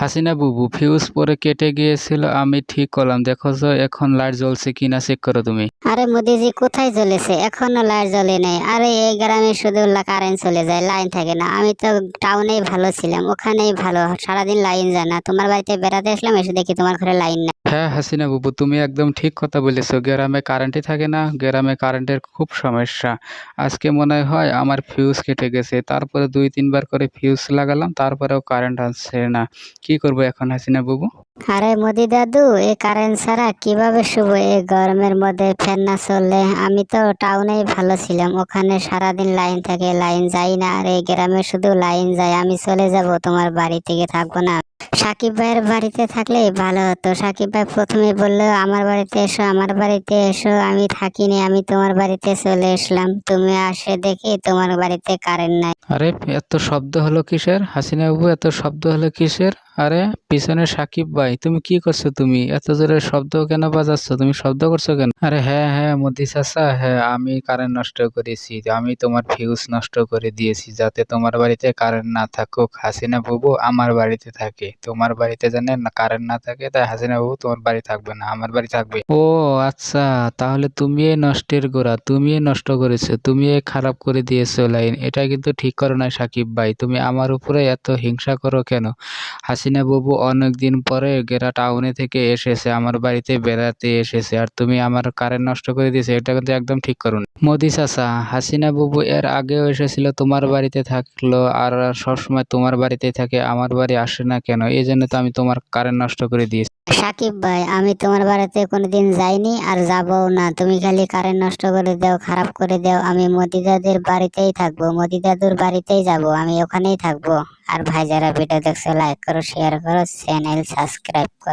হাসিনা বুবু, ফিউজ পরে কেটে গিয়েছিল, আমি ঠিক করলাম। দেখো তো এখন লাইট জ্বলছে কিনা চেক করো তুমি। আরে মোদিজি, কোথায় জ্বলেছে? এখনও লাইট জ্বলে নাই। আরে এই গ্রামে শুধু কারেন্ট চলে যায়, লাইন থাকে না। আমি তো টাউনেই ভালো ছিলাম, ওখানেই ভালো। সারাদিন লাইন যায় না। তোমার বাড়িতে বেড়াতে আসলাম, এসে দেখি তোমার ঘরে লাইন না হ্যাঁ হাসিনা বুবু, তুমি একদম ঠিক কথা বলেছ। গ্রামে কারেন্টই থাকে না, গ্রামে কারেন্টের খুব সমস্যা। আজকে মনে হয় আমার ফিউজ কেটে গেছে। তারপরে দুই, তিনবার করে ফিউজ লাগালাম, তারপরেও কারেন্ট আসছে না। কি করব এখন হাসিনা বুবু? আরে মোদি দাদু এই কারেন্ট ছাড়া কীভাবে শুভ? এই গরমের মধ্যে ফ্যান না চললে আমি তো টাউনেই ভালো ছিলাম। ওখানে সারাদিন লাইন থাকে লাইন যায় না। আর এই গ্রামে শুধু লাইন যায়। আমি চলে যাব, তোমার বাড়ি থেকে থাকব না। সাকিব ভাইয়ের বাড়িতে থাকলে ভালো। হতো সাকিব ভাই প্রথমে বলল, আমার বাড়িতে এসো, আমার বাড়িতে এসো, আমি থাকিনি, আমি তোমার বাড়িতে চলে এসলাম। তুমি আসে দেখি তোমার বাড়িতে কারেন্ট নাই। আরে, এত শব্দ হলো কিসের? হাসিনা বাবু, এত শব্দ হলো কিসের? আরে, পিছনে সাকিব ভাই, তুমি কি করছ তুমি? এত জোরে শব্দ কেন বাজাচ্ছ? তুমি শব্দ করছ কেন? আরে হ্যাঁ হ্যাঁ মোদি চাচা হ্যাঁ আমি কারেন্ট নষ্ট করেছি। আমি তোমার ফিউজ নষ্ট করে দিয়েছি যাতে তোমার বাড়িতে কারেন্ট না থাকুক। হাসিনা বাবু, আমার বাড়িতে থাকে। তোমার বাড়িতে জানে কারেন্ট না থাকে, তাই হাসিনা বাবু তোমার বাড়ি থাকবে না, আমার বাড়ি থাকবে। ও আচ্ছা তাহলে তুমি এই নষ্টের গোড়া তুমি নষ্ট করেছ, তুমি খারাপ করে দিয়েছ লাইন এটা কিন্তু ঠিক করো না সাকিব ভাই, তুমি আমার উপরে এত হিংসা করো কেন? হাসিনা বাবু অনেকদিন পরে গেরা টাউনে থেকে এসেছে, আমার বাড়িতে বেড়াতে এসেছে, আর তুমি আমার কারেন্ট নষ্ট করে দিয়েছে, এটা কিন্তু একদম ঠিক করো না মোদি চাচা, হাসিনা বাবু এর আগেও এসেছিল, তোমার বাড়িতে থাকল, আর সবসময় তোমার বাড়িতে থাকে, আমার বাড়ি আসে না কেন? এই জন্য তো আমি তোমার কারেন্ট নষ্ট করে দিয়েছি। সাকিব ভাই, আমি তোমার বাড়িতে কোনোদিন যাইনি আর যাবও না। তুমি খালি কারেন্ট নষ্ট করে দাও, খারাপ করে দাও। আমি মোদি দাদুর বাড়িতেই থাকব মোদি দাদুর বাড়িতেই যাব। আমি ওখানেই থাকব। আর ভাই যারা ভিডিও দেখছ লাইক করো শেয়ার করো চ্যানেল সাবস্ক্রাইব করো।